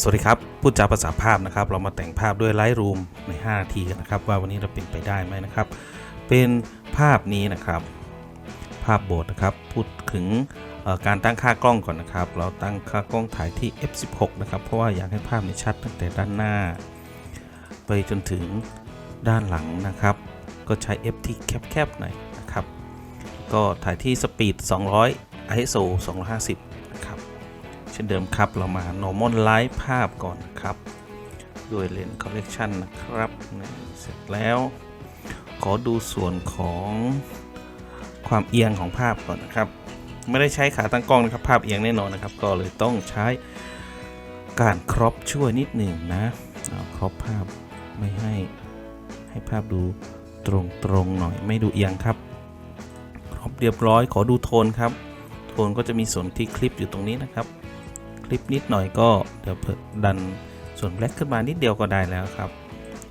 สวัสดีครับ พูดจาภาษาภาพนะครับ เรามาแต่งภาพด้วย Lightroom ใน 5 นาทีกันนะครับ ว่าวันนี้เราเป็นไปได้ไหมนะครับ เป็นภาพนี้นะครับ ภาพโบสถ์นะครับ พูดถึงการตั้งค่ากล้องก่อนนะครับ เราตั้งค่ากล้องถ่ายที่ f16 นะครับ เพราะว่าอยากให้ภาพนี้ชัดตั้งแต่ด้านหน้า ไปจนถึงด้านหลังนะครับ ก็ใช้ f ที่แคบๆหน่อยนะครับ ก็ถ่ายที่สปีด200 ISO 250 เช่นเดิมครับ เรามา normal light ภาพก่อนครับด้วยเลนส์ correction นะครับ เสร็จแล้ว ขอดูส่วนของความเอียงของภาพก่อนนะครับ ไม่ได้ใช้ขาตั้งกล้องนะครับ ภาพเอียงแน่นอนนะครับ ก็เลยต้องใช้การครอปช่วยนิดหนึ่งนะเอาครอปภาพไม่ให้ให้ภาพดูตรงๆหน่อย ไม่ดูเอียงครับครอปเรียบร้อย ขอดูโทนครับ โทนก็จะมีส่วนที่คลิปอยู่ตรงนี้นะครับ คลิปนิดหน่อยก็เดี๋ยวเพิ่มดันส่วนแบล็กขึ้นมานิดเดียวก็ได้แล้วครับ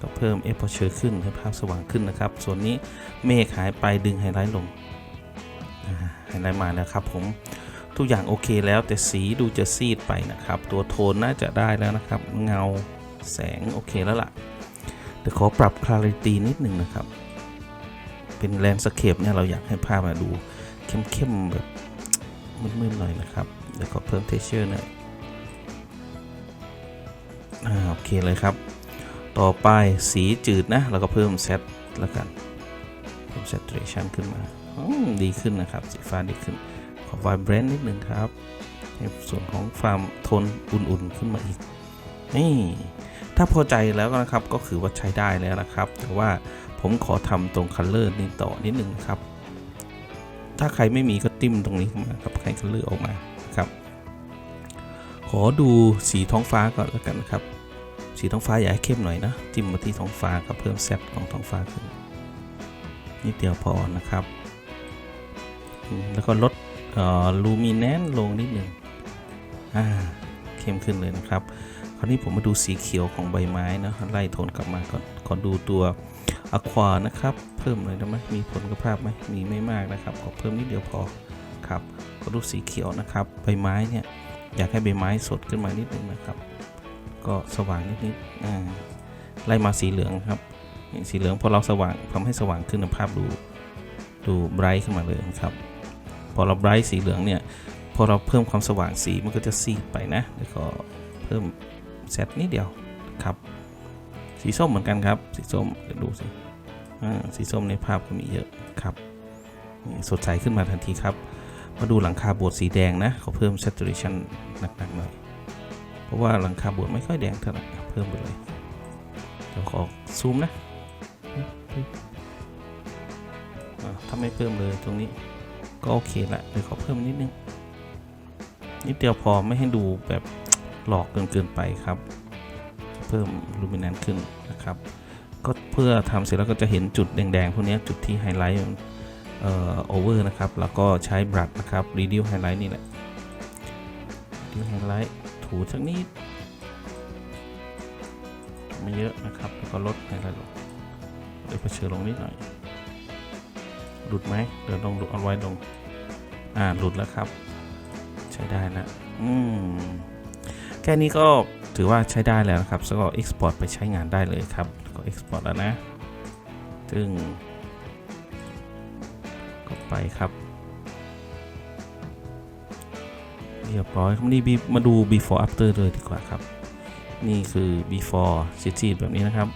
ก็เพิ่ม a p e r t u r e ขึ้นให้ภาพสว่างขึ้นนะครับ ส่วนนี้เมฆหายไปดึงไฮไลท์ลงไฮไลท์มาแล้วครับผมทุกอย่างโอเคแล้วแต่สีดูจะซีดไปนะครับ ตัวโทนน่าจะได้แล้วนะครับ เงาแสงโอเคแล้วล่ะเดี๋ยวขอปรับ clarity นิดหนึ่งนะครับ เป็นแลนด์สเคปเนี่ยเราอยากให้ภาพมาดูเข้มๆแบบมืดๆหน่อยนะครับเดี๋ยวก็เพิ่ม texture หน่อย อ่าโอเคเลยครับ ต่อไปสีจืดนะเราก็เพิ่มเซตแล้วกันเพิ่ม saturation ขึ้นมาดีขึ้นนะครับ สีฟ้าดีขึ้น ขอ vibrant นิดหนึ่งครับให้ส่วนของความทนอุ่นๆขึ้นมาอีกนี่ถ้าพอใจแล้วนะครับก็คือว่าใช้ได้แล้วนะครับ แต่ว่าผมขอทำตรง color นี่ต่อนิดหนึ่งครับ ถ้าใครไม่มีก็ติ้มตรงนี้เข้ามาครับใคร color ออกมาครับ ขอดูสีท้องฟ้าก่อนแล้วกันนะครับ สีท้องฟ้าอยากให้เข้มหน่อยนะ จิ้มมาที่ท้องฟ้าครับเพิ่มแซดของท้องฟ้าขึ้นนิดเดียวพอนะครับ แล้วก็ลดลูมิแนนลงนิดหนึ่งอ่าเข้มขึ้นเลยนะครับ คราวนี้ผมมาดูสีเขียวของใบไม้นะไล่โทนกลับมาก่อนขอดูตัวอะควานะครับ เพิ่มเลยได้ไหมมีผลกับภาพไหมมีไม่มากนะครับ ขอเพิ่มนิดเดียวพอครับขอดูสีเขียวนะครับ ใบไม้เนี่ย อยากให้ใบไม้สดขึ้นมานิดหนึงนะครับ ก็สว่างนิดๆอ่าไล่มาสีเหลืองครับสีเหลืองพอเราสว่างทำให้สว่างขึ้นภาพดูดูไบรท์ขึ้นมาเลยนะครับ พอเราไบรท์สีเหลืองเนี่ยพอเราเพิ่มความสว่างสีมันก็จะซีดไปนะแล้วก็เพิ่มเซตนิดเดียวครับ สีส้มเหมือนกันครับ สีส้มเดี๋ยวดูสิอ่าสีส้มในภาพก็มีเยอะครับสดใสขึ้นมาทันทีครับ มาดูหลังคาโบสถ์สีแดงนะเขาเพิ่ม saturation หนักๆหน่อย เพราะว่าหลังคาโบสถ์ไม่ค่อยแดงเท่าไหร่เพิ่มไปเลยเดี๋ยวขอซูมนะถ้าไม่เพิ่มเลยตรงนี้ก็โอเคละเดี๋ยวขอเพิ่มนิดนึงนิดเดียวพอไม่ให้ดูแบบหลอกเกินเกินไปครับ เพิ่มลูมินันขึ้นนะครับ ก็เพื่อทำเสร็จแล้วก็จะเห็นจุดแดงๆพวกนี้จุดที่ไฮไลท์ โอเวอร์นะครับ แล้วก็ใช้บรัชนะครับ reduce highlight นี่แหละ reduce highlight ถูสักนิดไม่เยอะนะครับ แล้วก็ลดไฮไลท์ลงเดี๋ยวเชื่อลงนิดหน่อยหลุดไหมเดี๋ยวลองดูเอาไว้ลงอ่าหลุดแล้วครับ ใช้ได้นะอืมแค่นี้ก็ถือว่าใช้ได้แล้วนะครับแล้วก็ export ไปใช้งานได้เลยครับก็ export แล้วนะ ซึ่ง ก็ไปครับ เรียบร้อยครับนี่มาดู before after เลยดีกว่าครับ นี่คือ before ซีดๆแบบนี้นะครับ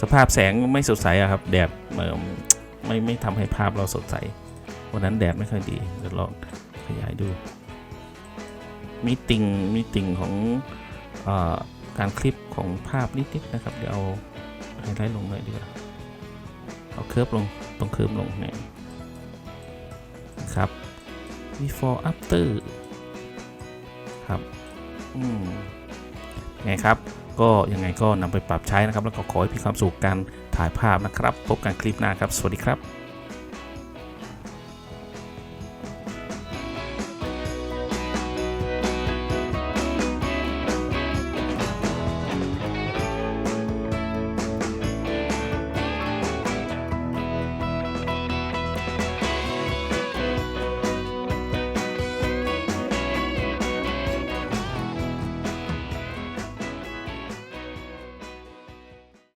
สภาพแสงไม่สดใสอะครับแดดเอ่ไม่ไม่ทำให้ภาพเราสดใส วันนั้นแดดไม่ค่อยดีเดี๋ยวลองขยายดูมีติ่งมีติ่งของอการคลิปของภาพนิดๆนะครับ เดี๋ยวเอาไฮไลท์ลงหน่อยดีกว่า เอาเคิร์ฟลงตรงเคิร์ฟลงเนี่ยนะครับ before after ครับอืมไงครับก็ยังไงก็นำไปปรับใช้นะครับ แล้วก็ขอให้พีความสุขการถ่ายภาพนะครับ พบกันคลิปหน้าครับ สวัสดีครับ